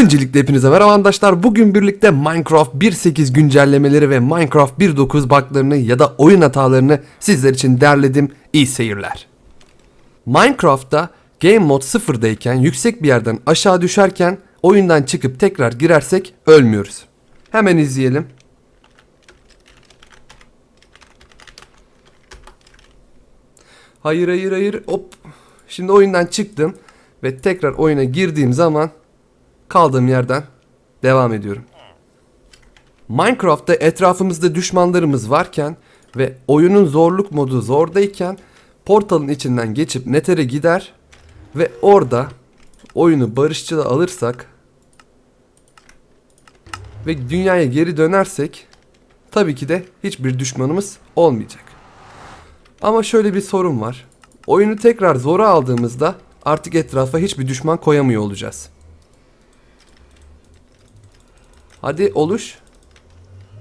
Öncelikle hepinize merhaba arkadaşlar. Bugün birlikte Minecraft 1.8 güncellemeleri ve Minecraft 1.9 buglarını ya da oyun hatalarını sizler için derledim. İyi seyirler. Minecraft'ta Game Mode 0'dayken yüksek bir yerden aşağı düşerken oyundan çıkıp tekrar girersek ölmüyoruz. Hemen izleyelim. Hayır hayır hayır hop. Şimdi oyundan çıktım ve tekrar oyuna girdiğim zaman kaldığım yerden devam ediyorum. Minecraft'ta etrafımızda düşmanlarımız varken ve oyunun zorluk modu zordayken portalın içinden geçip Nether'e gider ve orada oyunu barışçıl alırsak ve dünyaya geri dönersek tabii ki de hiçbir düşmanımız olmayacak. Ama şöyle bir sorun var. Oyunu tekrar zora aldığımızda artık etrafa hiçbir düşman koyamıyor olacağız. Hadi oluş.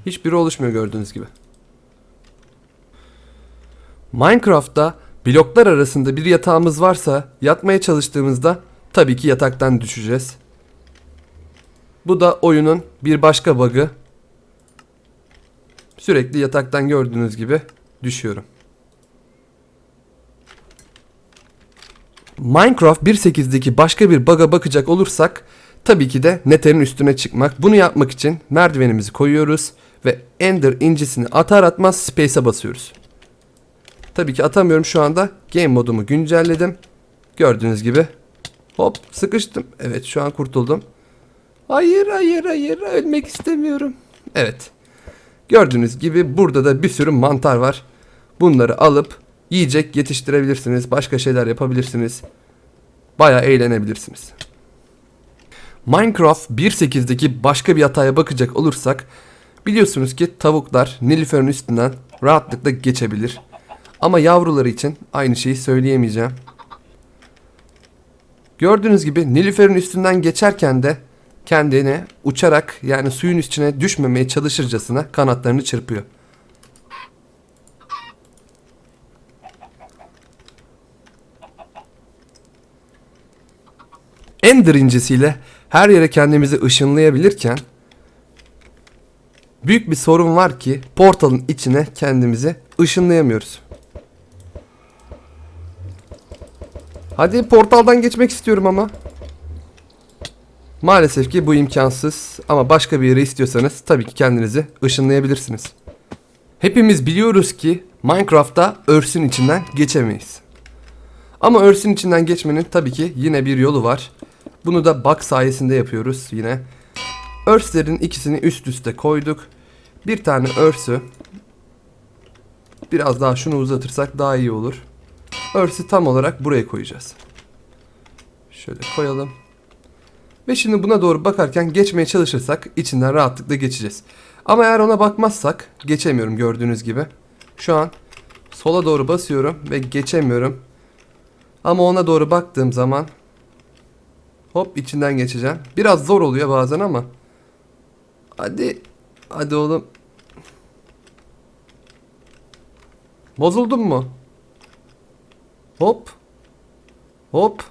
Hiçbiri oluşmuyor gördüğünüz gibi. Minecraft'ta bloklar arasında bir yatağımız varsa yatmaya çalıştığımızda tabii ki yataktan düşeceğiz. Bu da oyunun bir başka bug'ı. Sürekli yataktan gördüğünüz gibi düşüyorum. Minecraft 1.8'deki başka bir bug'a bakacak olursak tabii ki de Nether'in üstüne çıkmak. Bunu yapmak için merdivenimizi koyuyoruz ve Ender incisini atar atmaz Space'e basıyoruz. Tabii ki atamıyorum şu anda. Game modumu güncelledim. Gördüğünüz gibi. Hop sıkıştım. Evet şu an kurtuldum. Hayır hayır hayır ölmek istemiyorum. Evet. Gördüğünüz gibi burada da bir sürü mantar var. Bunları alıp yiyecek yetiştirebilirsiniz. Başka şeyler yapabilirsiniz. Baya eğlenebilirsiniz. Minecraft 1.8'deki başka bir hataya bakacak olursak biliyorsunuz ki tavuklar Nilüfer'in üstünden rahatlıkla geçebilir. Ama yavruları için aynı şeyi söyleyemeyeceğim. Gördüğünüz gibi Nilüfer'in üstünden geçerken de kendine uçarak yani suyun içine düşmemeye çalışırcasına kanatlarını çırpıyor. Ender incisiyle her yere kendimizi ışınlayabilirken büyük bir sorun var ki portalın içine kendimizi ışınlayamıyoruz. Hadi portaldan geçmek istiyorum ama. Maalesef ki bu imkansız ama başka bir yere istiyorsanız tabii ki kendinizi ışınlayabilirsiniz. Hepimiz biliyoruz ki Minecraft'ta örsün içinden geçemeyiz. Ama örsün içinden geçmenin tabii ki yine bir yolu var. Bunu da bug sayesinde yapıyoruz yine. Örslerin ikisini üst üste koyduk. Bir tane örsü biraz daha şunu uzatırsak daha iyi olur. Örsü tam olarak buraya koyacağız. Şöyle koyalım. Ve şimdi buna doğru bakarken geçmeye çalışırsak içinden rahatlıkla geçeceğiz. Ama eğer ona bakmazsak geçemiyorum gördüğünüz gibi. Şu an sola doğru basıyorum ve geçemiyorum. Ama ona doğru baktığım zaman hop içinden geçeceğim. Biraz zor oluyor bazen ama. Hadi. Hadi oğlum. Bozuldun mu? Hop. Hop.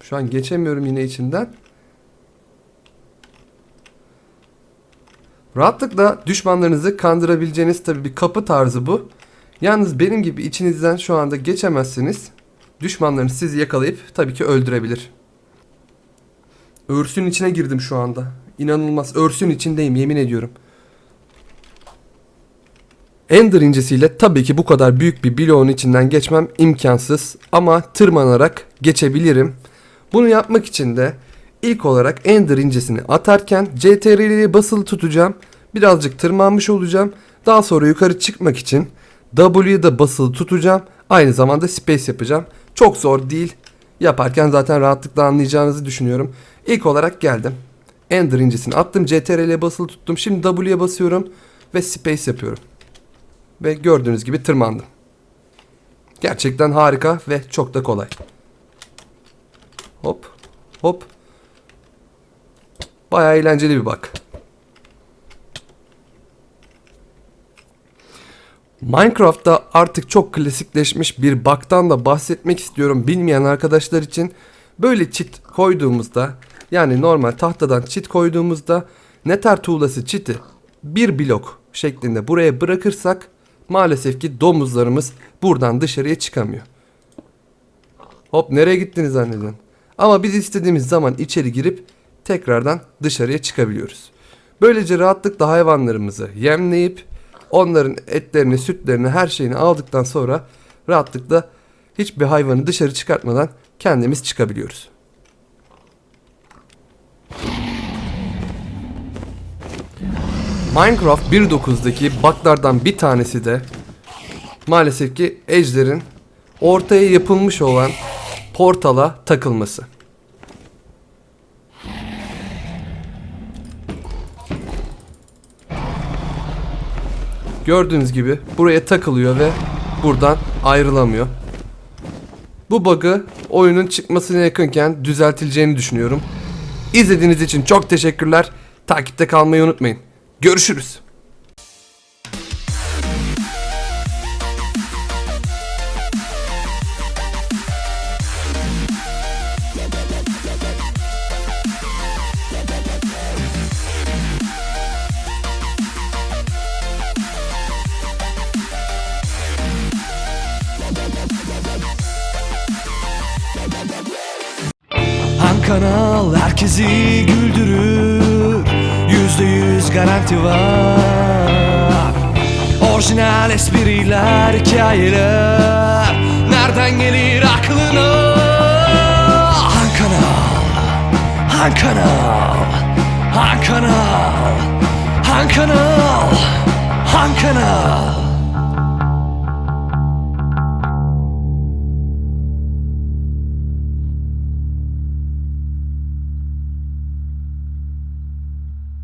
Şu an geçemiyorum yine içinden. Rahatlıkla düşmanlarınızı kandırabileceğiniz tabii bir kapı tarzı bu. Yalnız benim gibi içinizden şu anda geçemezsiniz. Düşmanlarınız sizi yakalayıp tabii ki öldürebilir. Örsün içine girdim şu anda. İnanılmaz. Örsün içindeyim yemin ediyorum. Ender incisiyle tabii ki bu kadar büyük bir bloğun içinden geçmem imkansız ama tırmanarak geçebilirim. Bunu yapmak için de ilk olarak Ender incisini atarken CTRL'ye basılı tutacağım. Birazcık tırmanmış olacağım. Daha sonra yukarı çıkmak için W'ye de basılı tutacağım. Aynı zamanda space yapacağım. Çok zor değil. Yaparken zaten rahatlıkla anlayacağınızı düşünüyorum. İlk olarak geldim. Ender incisini attım. CTRL'ye basılı tuttum. Şimdi W'ye basıyorum ve space yapıyorum. Ve gördüğünüz gibi tırmandım. Gerçekten harika ve çok da kolay. Hop hop. Bayağı eğlenceli bir bak. Minecraft'ta artık çok klasikleşmiş bir bug'tan da bahsetmek istiyorum bilmeyen arkadaşlar için. Böyle çit koyduğumuzda Yani normal tahtadan çit koyduğumuzda neter tuğlası çiti bir blok şeklinde buraya bırakırsak maalesef ki domuzlarımız buradan dışarıya çıkamıyor. Hop nereye gittiniz zannediyorsun? Ama biz istediğimiz zaman içeri girip tekrardan dışarıya çıkabiliyoruz. Böylece rahatlıkla hayvanlarımızı yemleyip onların etlerini, sütlerini, her şeyini aldıktan sonra rahatlıkla hiçbir hayvanı dışarı çıkartmadan kendimiz çıkabiliyoruz. Minecraft 1.9'daki bug'lardan bir tanesi de maalesef ki ejderin ortaya yapılmış olan portala takılması. Gördüğünüz gibi buraya takılıyor ve buradan ayrılamıyor. Bu bug'ı oyunun çıkmasına yakınken düzeltileceğini düşünüyorum. İzlediğiniz için çok teşekkürler. Takipte kalmayı unutmayın. Görüşürüz. Kanal herkesi güldürür. Yüzde yüz garanti var. Orijinal espriler, hikayeler. Nereden gelir aklına? Han kanal Han kanal Han kanal Han kanal Han kanal